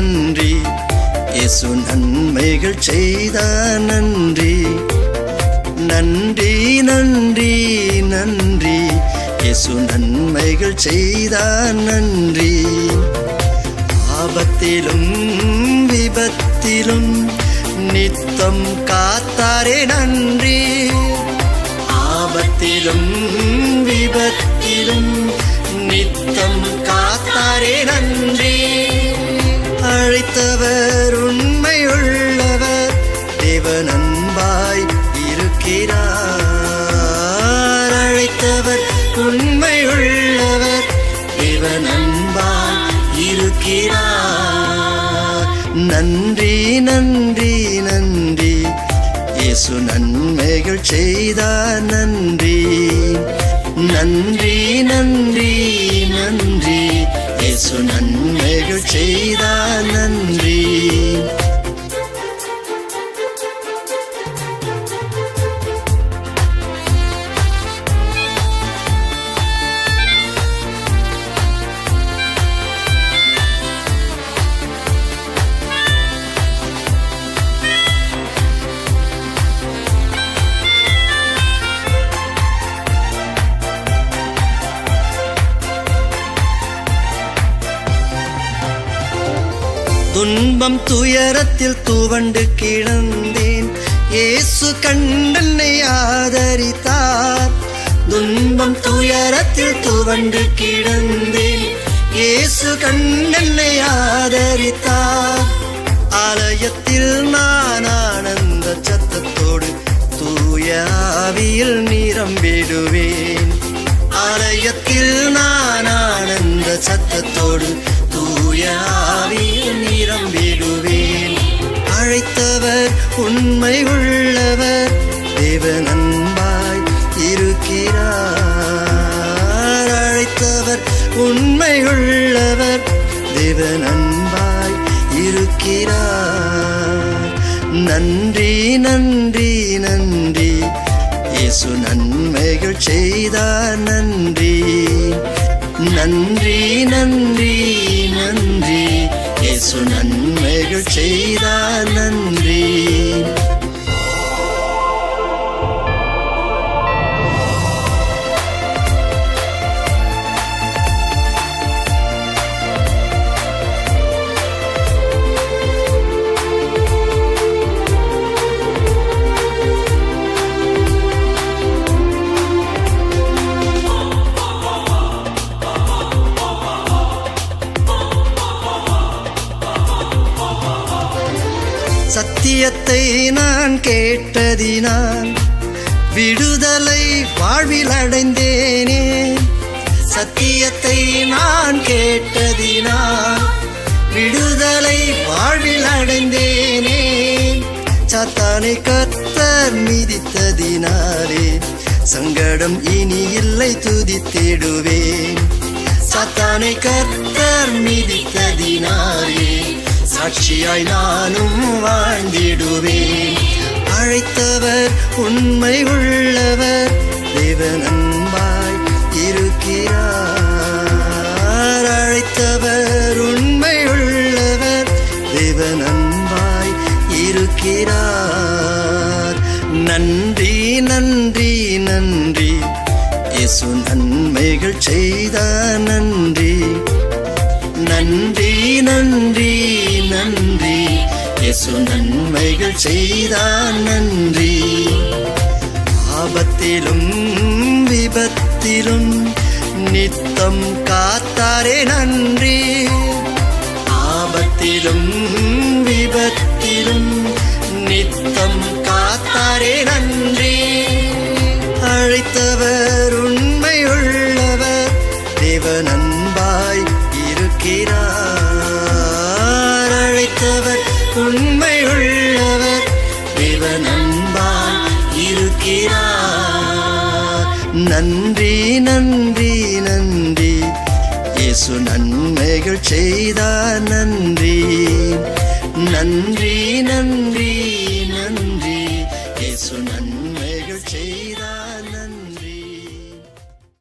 நன்றி. இயேசு நன்மைகள் செய்த நன்றி. நன்றி நன்றி நன்றி. இயேசு நன்மைகள் செய்த நன்றி. ஆபத்திலும் விபத்திலும் நித்தம் காத்தாரே நன்றி. ஆபத்திலும் விபத்திலும் நித்தம் காத்தாரே நன்றி. நண்பாய் இருக்கிறார். அழைத்தவர் உண்மை உள்ளவர். இவ நண்பாய் இருக்கிறார். நன்றி நன்றி நன்றி. இயேசு நன்மைகள் செய்தார். நன்றி. நன்றி நன்றி நன்றி. இயேசு நன்மைகள் செய்தார். நன்றி. துன்பம் துயரத்தில் துவண்டு கிடந்தேன். இயேசு கண்டனை ஆதரித்தார். துன்பம் துயரத்தில் துவண்டு கிடந்தேன். இயேசு கண்டனை ஆதரித்தார். ஆலயத்தில் நான் ஆனந்த சத்தத்தோடு தூயாவியில் நிரம்பிடுவேன் ஆலயத்தில் நான் ஆனந்த சத்தத்தோடு தூயாவியில் உண்மை உள்ளவர் தேவ நண்பாய் இருக்கிறார். அழைத்தவர் உண்மை உள்ளவர் தேவ நண்பாய் இருக்கிறார். நன்றி நன்றி நன்றி. இயேசு நன்மைகள் செய்தார் நன்றி. நன்றி நன்றி நன்றி. இயேசு நன்மைகள் செய்தார். சத்தியத்தை நான் கேட்டதினால் விடுதலை வாழ்வில் அடைந்தேனே. சத்தியத்தை நான் கேட்டதினால் விடுதலை வாழ்வில் அடைந்தேனே. சாத்தானை கத்தர் மிதித்ததினாலே சங்கடம் இனி இல்லை துதித்திடுவேன். சாத்தானை கத்தர் மிதித்ததினாலே சாட்சியாய் நானும் வாழ்ந்திடுவேன் அழைத்தவர் உண்மை உள்ளவர் தேவன் அன்பாய் இருக்கிறார். அழைத்தவர் உண்மை உள்ளவர் தேவன் அன்பாய் இருக்கிறார். நன்றி நன்றி நன்றி. இயேசு நன்மைகள் செய்த நன்றி. நன்மைகள் செய்தார் நன்றி. ஆபத்திலும் விபத்திலும் நித்தம் காத்தாரே நன்றி. ஆபத்திலும் விபத்திலும் நித்தம் காத்தாரே நன்றி. அழைத்தவர் உண்மை உள்ளவர் தேவன் அன்பாய் இருக்கிறார். அழைத்தவர் உண்மை உள்ளவர் தேவன் அன்பாய் இருக்கிறார். நன்றி நன்றி நன்றி. இயேசு நன்மைகள் செய்தார். நன்றி.